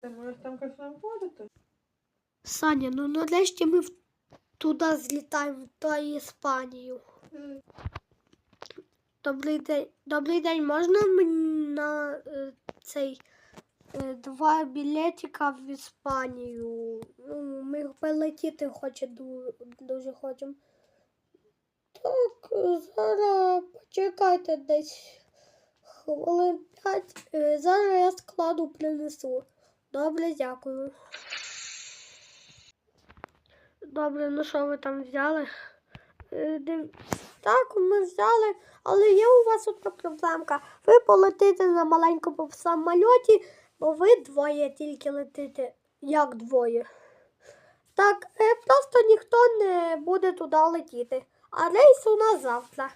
Ти можеш там кашем ходити? Саня, ну нарешті ми туди злітаємо, в ту Іспанію. Добрий день. Добрий день, можна мені на е, цей е, два білетика в Іспанію? Ну, ми полетіти хоче, ду- дуже хочемо. Так, зараз почекайте десь хвилин п'ять. Е, Зараз я складу принесу. Добре, дякую. Добре, ну що ви там взяли? Е, Так, ми взяли, але є у вас одна проблемка. Ви полетите на маленькому самольоті, бо ви двоє тільки летите. Як двоє? Так, е, просто ніхто не буде туди летіти. А рейс у нас завтра.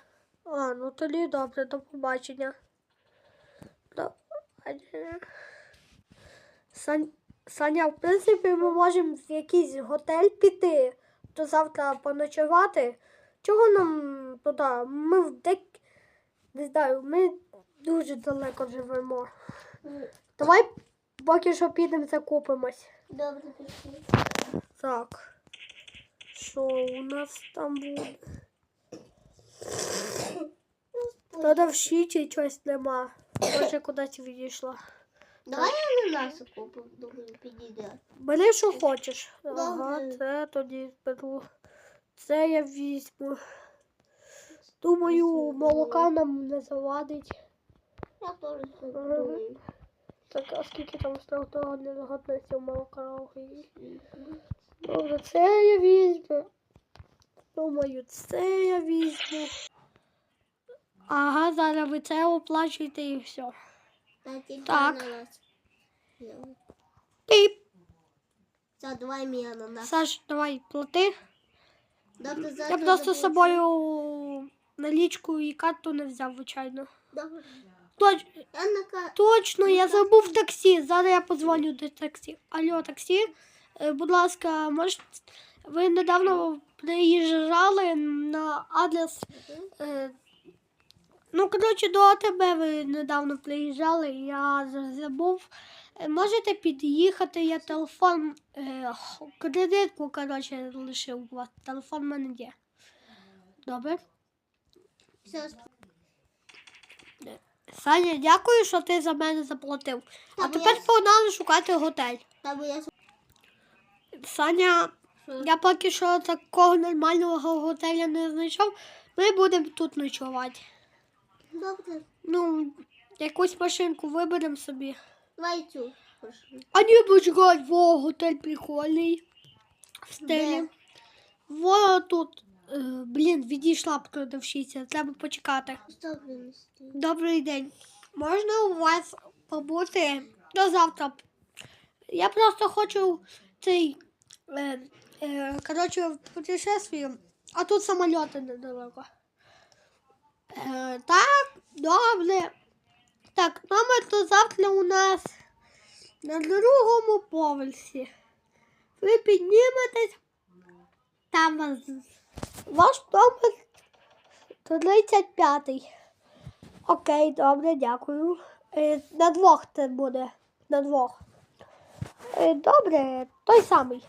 А, ну тоді добре, до побачення. До побачення. Сань... Саня, в принципі, ми можемо в якийсь готель піти, то завтра поночувати. Чого нам туди? Ми в дек... Не знаю, ми дуже далеко живемо. Давай поки що підемо закупимось. Добре, пішли. Так. Що у нас там буде? В щиті щось нема. Може кудись відійшла. Давай я купив, думаю, підійде. Бери, що хочеш. Ага, це тоді беру. Це я візьму. Думаю, молока нам не завадить. Я теж так думаю. Так, а скільки там стало не загадується молока? Добре, це я візьму. Думаю, це я візьму. Ага, зараз ви це оплачуєте і все. Та Так. Піп. Це давай мій ананас. Саш, давай, плати. Добре, Я завтра просто з собою налічку і карту не взяв, звичайно. Добре. Точ, Я на ка... точно, я забув таксі. Зараз я подзвоню до таксі. Алло, таксі. Е, Будь ласка, може, ви недавно приїжджали на адрес. Е, ну, коротше, до АТБ ви недавно приїжджали, я за- забув. Е, Можете під'їхати, я телефон, е, кредитку, коротше, лишив у вас. Телефон в мене є. Добре. Все, Саня, дякую, що ти за мене заплатив. А тепер я- погнали шукати готель. та я... Саня, я поки що такого нормального готеля не знайшов. Ми будемо тут ночувати. Добре. Ну, якусь машинку виберемо собі. Давай цю. А не во, готель прикольний. В стилі. Во тут. Е, блін, відійшла продавщиця, треба почекати. Добрий день. Можна у вас побути до завтра? Я просто хочу цей. Е, е, коротше, в путешествие, а тут самоліти недалеко. Е, так, добре. Так, номер до завтра у нас на другому поверсі. Ви підніметесь. Там вас. Ваш номер 35. Окей, добре, дякую. Е, на двох це буде. На двох. Е, добре, той самий.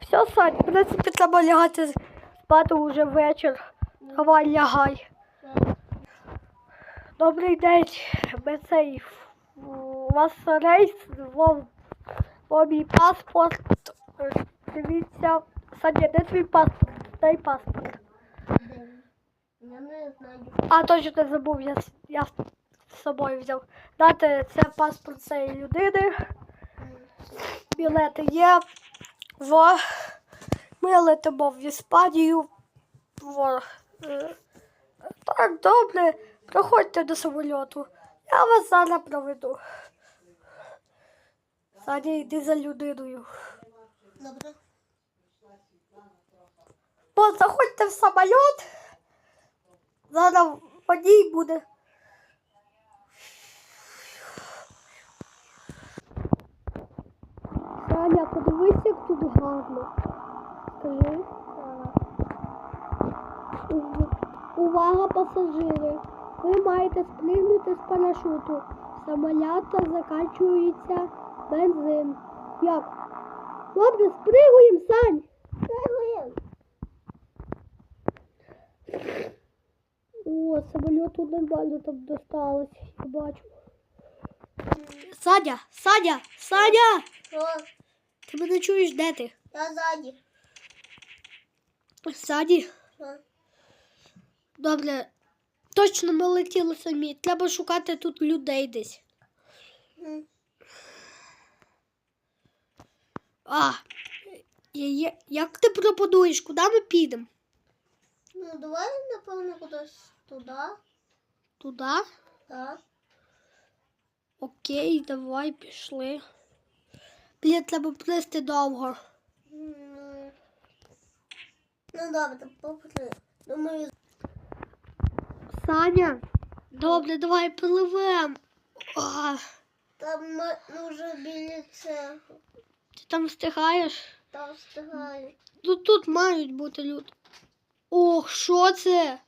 Все, Сань, в принципі, треба лягати спати вже вечір. Давай лягай. Добрий день. Ми цей. У вас рейс, вов мій паспорт. Дивіться. Саня, де твій паспорт? Дай паспорт. Я не знаю. А точно не забув, я, я з собою взяв. Дати це паспорт цієї людини. Білети є. Во. Ми летимо в Іспанію. Во. Е, Так, добре. Проходьте до самольоту. Я вас зараз проведу. Саня, йди за людиною. Добре. Бо заходьте в самоліт. Зараз водій буде. Саня, подивись, як тут гарно. Скажи. Увага, пасажири. Ви маєте сплигнути з парашуту. Самоліт закінчується Бензин. Як? Добре, спригуємо, Сань. Пригуємо. О, самоліту нормально там досталось, я бачу. Садя, Садя, Садя! Що? Ти мене чуєш, де ти? Я ззаді. Саді. Що? Добре. Точно ми летіли самі. Треба шукати тут людей десь. А, я, я, як ти пропонуєш, куди ми підемо? Ну, давай, напевно, кудись туди. Туди? Так. Окей, давай пішли. Блін, треба плисти довго. Ну, ну добре, попри. Думаю, Саня, добре, давай пливем. А, там ми ми вже біля цього. ти там встигаєш? Там встигаю. Ну тут мають бути люди. Ох, що це?